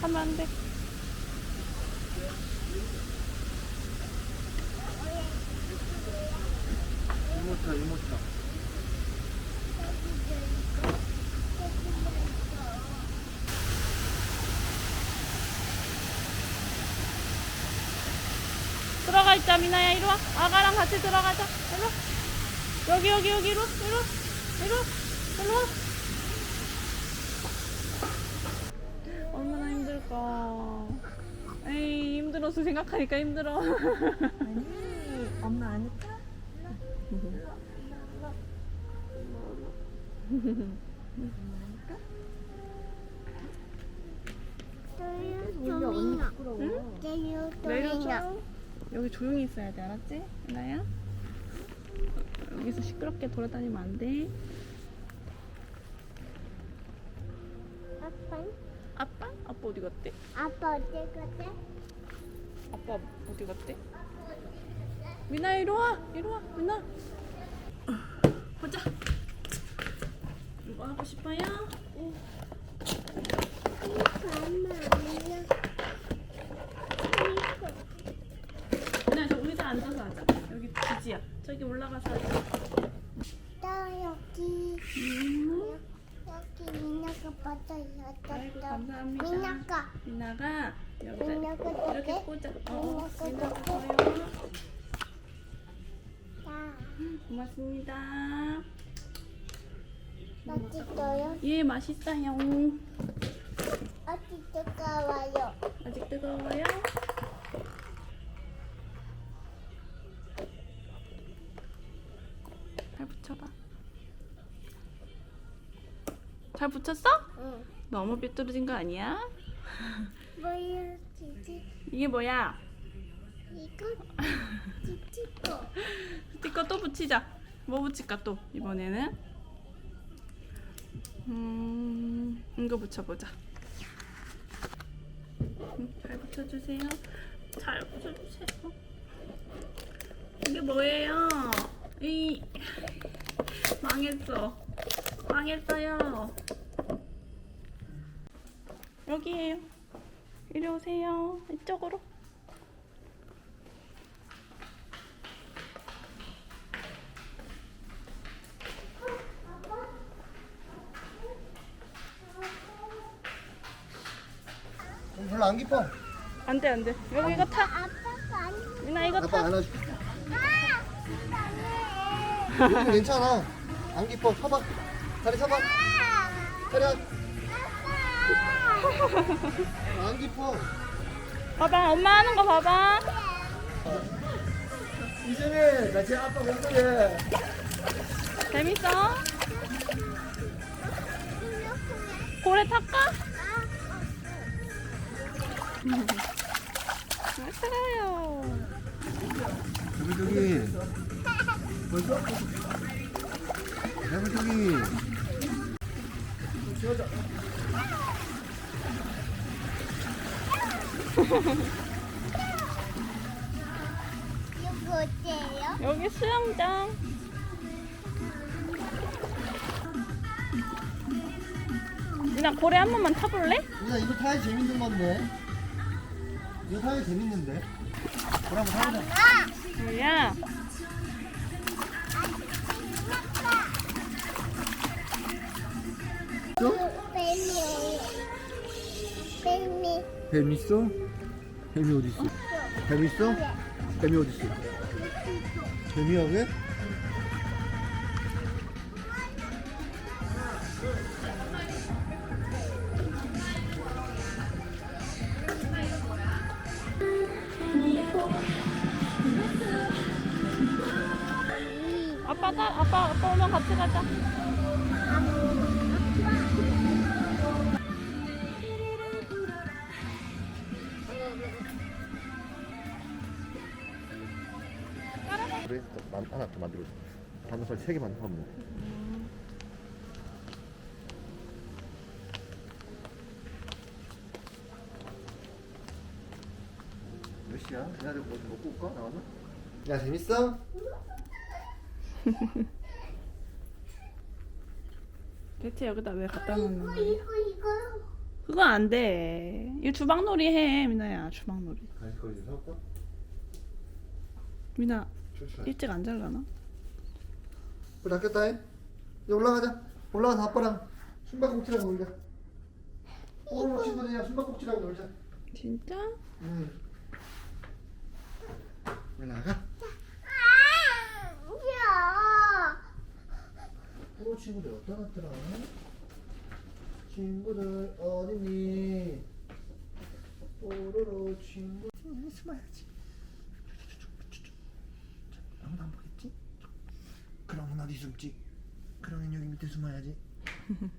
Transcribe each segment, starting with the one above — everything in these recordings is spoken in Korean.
위험해 가면 안 돼. 이모차 이모차. 들어가 있자 미나야. 이리 와. 아가랑 같이 들어가자. 이리 와. 여기 여기 여기. 이리 와. 이리 와. 이리 와. 이리 와 힘들까 에이 힘들어서 생각하니까 힘들어. 아니, 엄마 안 할까? 우리 언니 부끄러워. 내려줘. 여기 조용히 있어야 돼 알았지? 미나야? 여기서 시끄럽게 돌아다니면 안 돼. 아빠, 아빠? 어디 갔대? 아빠 어디 갔대? 아빠 어디 갔대? 미나 이리 와 이리 와 미나 보자 이거 하고 싶어요? 엄마 아니야. 미나 저 의자 앉아서 하자 여기 지지야 저기 올라가서 하자 나 여기 음. 여기 아이고 감사합니다 민나가 미나가 여기다 민나가 이렇게? 꽂아 어, 어 미나가 미나가 어때? 커요 나 고맙습니다 맛있어요. 예 맛있어요 어디 뜨거워요. 아직 뜨거워요? 잘 붙였어? 응. 너무 삐뚤어진 거 아니야? 뭐야? 이게 뭐야? 이거 지지고. 스티커 또 붙이자. 뭐 붙일까 또 이번에는? 음, 이거 붙여보자. 음, 잘 붙여주세요. 잘 붙여주세요. 이게 뭐예요? 이 망했어. 망했어요. 여기에요. 이리 오세요. 이쪽으로. 어, 별로 안 깊어 안 돼, 안 돼. 여기 이거 타. 미나 이거 아빠 타. 안아줄게 아. 괜찮아 안 깊어 서봐 다리 서봐 차렷 안 깊어 봐봐, 엄마 하는 거 봐봐. 이제는 나제 아빠 멍청해 재밌어? 고래 탈까? 아, 싫어요. 저기 저기 벌써? 저기 저기 이거 어때요? 여기 수영장. 미나 고래 한 번만 타볼래? 누나 이거 타야 재밌는 건데 이거 타야 재밌는데 그럼 한번 타보자 뭐야? 뱀이에요. 뱀이. 뱀 있어? 뱀이 어디 있어? 뱀 있어? 뱀이 어디 있어? 뱀이야 왜? 아빠 타, 아빠, 아빠 오면 같이 가자. 단호살 세 개만 하면 돼몇 시야? 기다려 뭐좀 먹고 올까? 나가면? 야 재밌어? 대체 여기다 왜 갖다 놓는 이거 거야? 이거 이거. 그건 안 돼. 이거 주방놀이 해, 미나야. 주방놀이. 간식 거리 좀 사올까? 미나 출출. 일찍 안 잘라나? 불 해. 이제 올라가자. 올라가서 아빠랑 숨바꼭질하고 놀자. 오늘 친구들이랑 숨바꼭질하고 놀자. 진짜? 응. 올라가. 아, 야. 오 친구들 어디다 놨더라? 친구들 어딨니? 뽀로로 친구. 숨어야지. 아무도 안 보겠 지? 그러면 어디 숨지? 그러면 여기 밑에 숨어야지.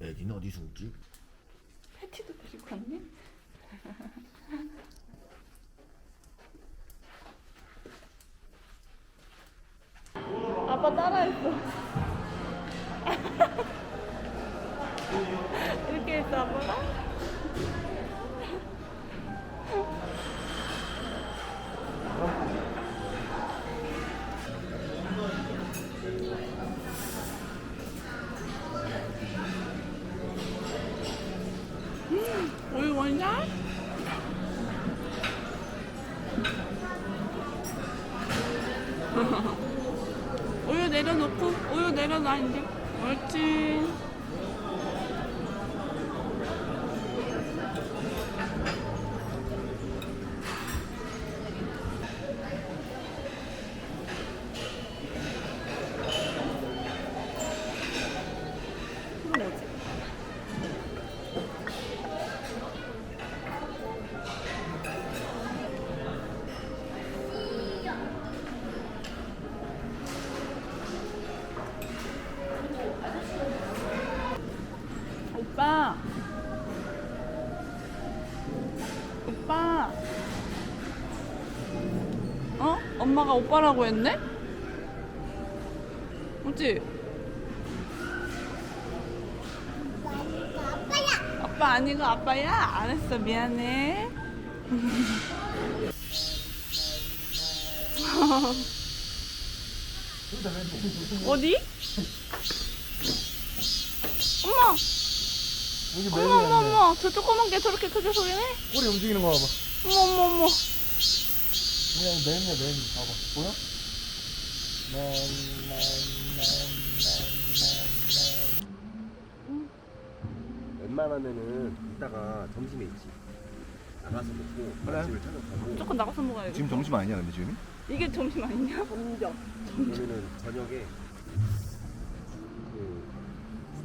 애기는 어디 숨지? 우유 내려놓고 우유 내려놔 이제. 옳지 엄마가 오빠라고 했네? 아빠야. 아빠 아니고 아빠야? 안 했어. 미안해. 어디? 엄마! 여기 어머 어머 어머 저 조그만 게 저렇게 크게 소리네? 꼬리 움직이는 거 봐봐. 어머 어머 어머 그냥 맨이야 맨. 봐봐. 보여? 맨, 맨, 맨, 맨, 웬만하면은 이따가 점심에 있지. 나가서 먹고 그래. 맛집을 찾아가고 무조건 나가서 먹어야 돼 지금 점심 아니냐 근데 지금이? 이게 점심 아니냐? 그러면은 저녁에 그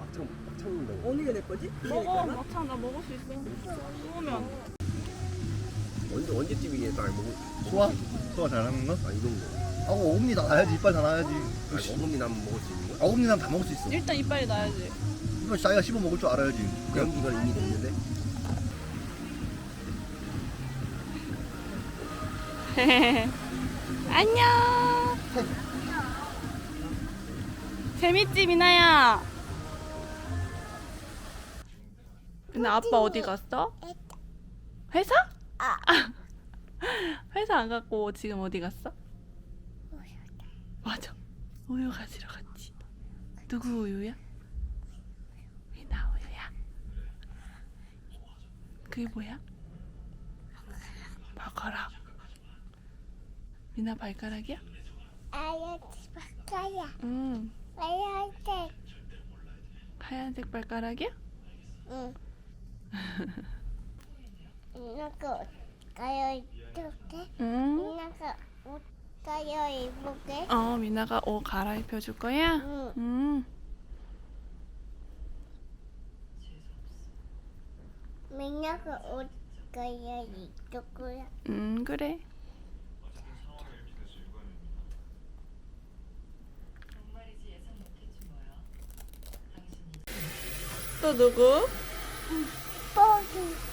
막창 막창 먹는다고. 어느 게내 거지? 먹어 막창 나 먹을 수 있어 먹으면 언제 언제쯤 이게 딱 먹을 소화? 소화 잘하는 거? 아 이런 거. 아 어금니 다 나야지 이빨 다 나야지. 아니, 어금니 나면 먹을 수 있는 거야? 아 어금니 나면 다 먹을 수 있어. 일단 이빨이 나야지 이거 자기가 씹어 먹을 줄 알아야지. 그 연기가 이미 됐는데. 안녕 재밌지 미나야 근데 아빠 어디 갔어? 회사? 아. 회사 안 갔고 지금 어디 갔어? 맞아 우유 가지러 갔지 누구 우유야? 미나 우유야 그게 뭐야? 발가락 미나 발가락이야? 아야지 바꿔야. 응 아야지. 하얀색 발가락이야? 응. 이나가 가요 입을게. 응 이나가 옷 가요 입을게. 어, 미나가 옷 갈아입혀 줄 거야? 응. 응. 민나가 옷 가요 입을 거야. 음, 그래. 또 누구? 뽀기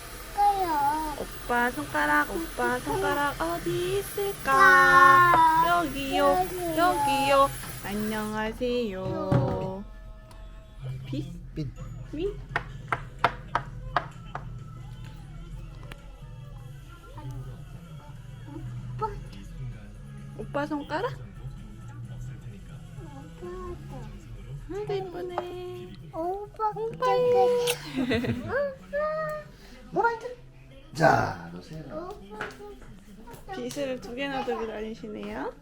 오빠 손가락, 오빠 손가락 어디 있을까? 아, 여기요, 여기요. 안녕하세요. 비? 빈. 미? 오빠 손가락? 아이고 이쁘네. 오빠 오빠 이제? 자, 놓으세요. 빗을 두 개나 들고 다니시네요.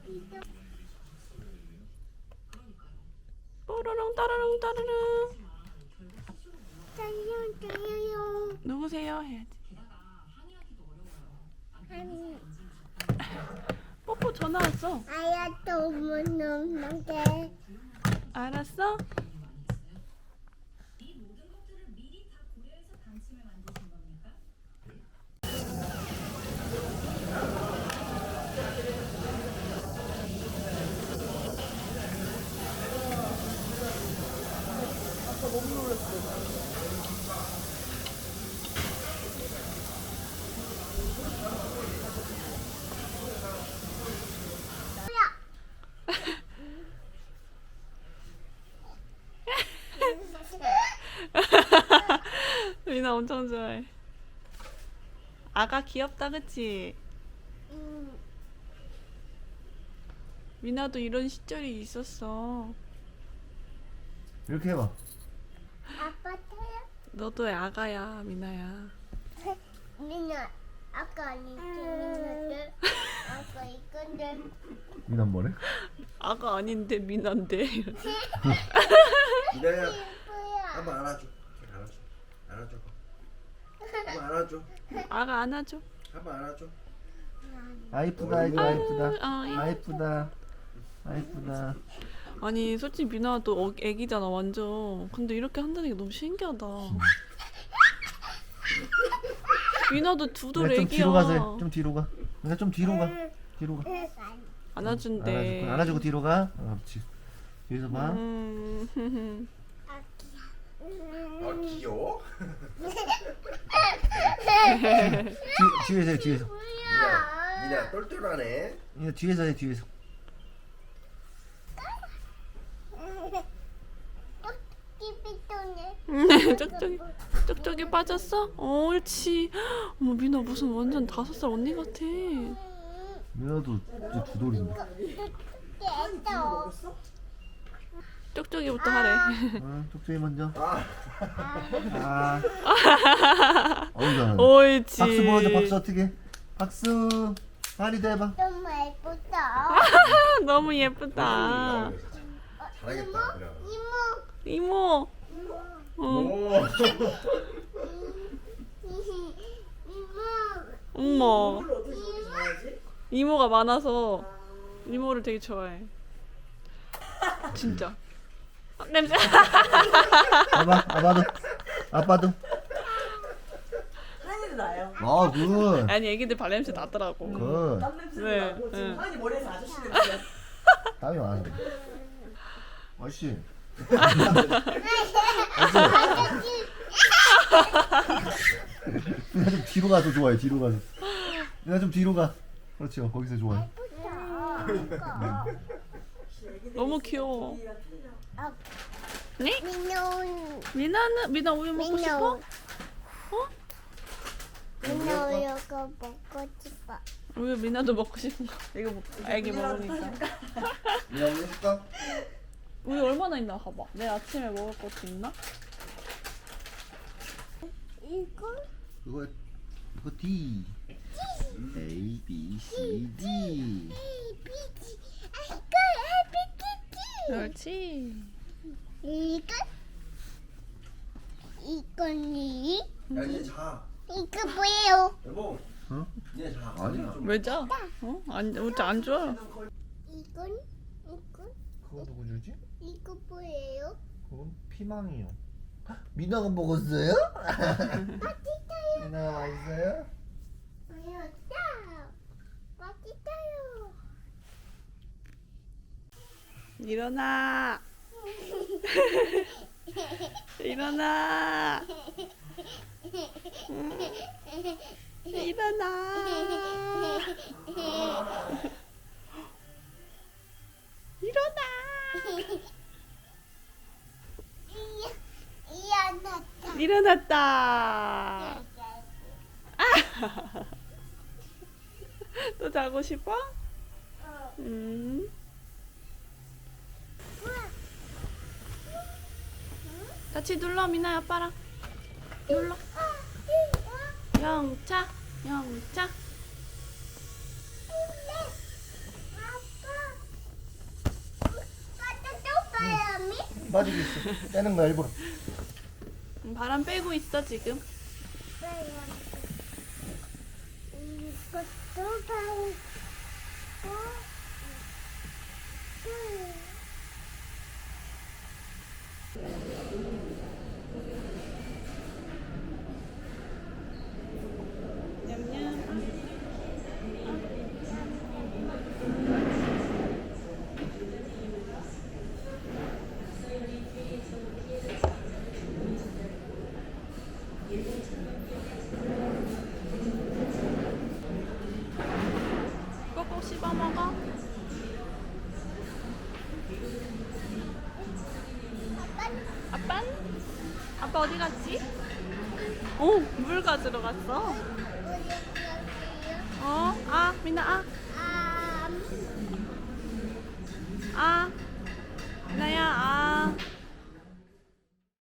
뽀로롱 따르릉 따르릉. 달려 달려요 누구세요? 해야지. 한 뽀뽀 전화 왔어. 아야 너무 너무게 알았어? 미 나 엄청 좋아해. 아가 귀엽다, 그치? 음, 미나도 이런 시절이 있었어. 이렇게 해봐. 아빠 타요 너도 아가야, 미나야. 민아 아까 아니지 아까 이건데 미남 뭐래? 아가 아닌데 미나인데. 미나야 뭐야 한번 안아줘 안아줘 안아줘 한번 안아줘 아가 안아줘. 아 이쁘다 이거 아 이쁘다. 아, 아 이쁘다. 아 이쁘다. 아니 솔직히 미나도 어, 애기잖아 완전. 근데 이렇게 한다는 게 너무 신기하다. 미나도 두돌 그래, 좀 애기야. 뒤로 가세요. 좀 뒤로 가. 그러니까 좀 뒤로 가. 뒤로 가. 안아준대. 안아주고 안아주고 뒤로 가. 어, 그렇지. 뒤에서 봐. 음. 아 귀여워? 뒤, 뒤에서 해, 뒤에서. 미나 미나 똘똘하네 이거 뒤에서 해 뒤에서. 쪽쪽이 쪽쪽이 빠졌어? 어, 옳지. 어머 미나 무슨 완전 다섯 살 언니 같아. 이제 두 돌인데. 쪽쪽이부터 하래. 어, 쪽쪽이 먼저. 아 아. 어우 잘하네. 옳지. 박수 보여줘. 박수 어떻게? 박수. 다리도 해봐. 너무 예쁘다 너무 예쁘다. 잘하겠다 그래 이모 이모. 어. 오 이모 엄마. 이모가 많아서 이모를 되게 좋아해. 진짜. 아, 냄새. 아빠, 아빠도. 아빠도. 하늘이 나요. 아, 굿. 아니 애기들 발냄새 나더라고. 굿. 땀 냄새 네, 나고 지금 네. 하늘이 머리에서 아저씨 냄새. 땀이 많아. 아씨. 내가 좀 뒤로 가서 좋아해. 뒤로 가서. 내가 좀 뒤로 가. 그렇지. 요 거기서 좋아해. 너무 귀여워. 네? 민호 미나는 미나 우유 먹고 싶어? 민호 이거 먹고 싶어 우유 미나도 먹고 싶은 거. 이거 먹, 애기 먹으니까. 미안, 해줄까? 우유 얼마나 있나 봐봐. 내일 아침에 먹을 것도 있나? 이거 그거, 이거 D. A, B, C, D. 비지 아 이거 그렇지. 이거 이거니 야 이제 자 이거 뭐예요 여보 어? 이제 자 아니야. 좀왜 자? 어? 안, 우리 안 좋아. 이건 이건 그거 누구 주지? 이거 뭐예요 그건 피망이요. 미나가 먹었어요? 미나가 맛있어요? 맛있다 맛있다요 일어나. 일어나. 응. 일어나. 일어나. 이안났다 일어났다. 또 자고 싶어? 음. 같이 눌러 미나야 아빠랑 눌러 영차 영차 맞이고 있어. 빼는 거야 일부러. 음, 바람 빼고 있어 지금 이것도 바르고 냠냠 꼭꼭 씹어 먹어. 아빠? 아빠 어디 갔지? 오, 물 가지러 갔어. 어,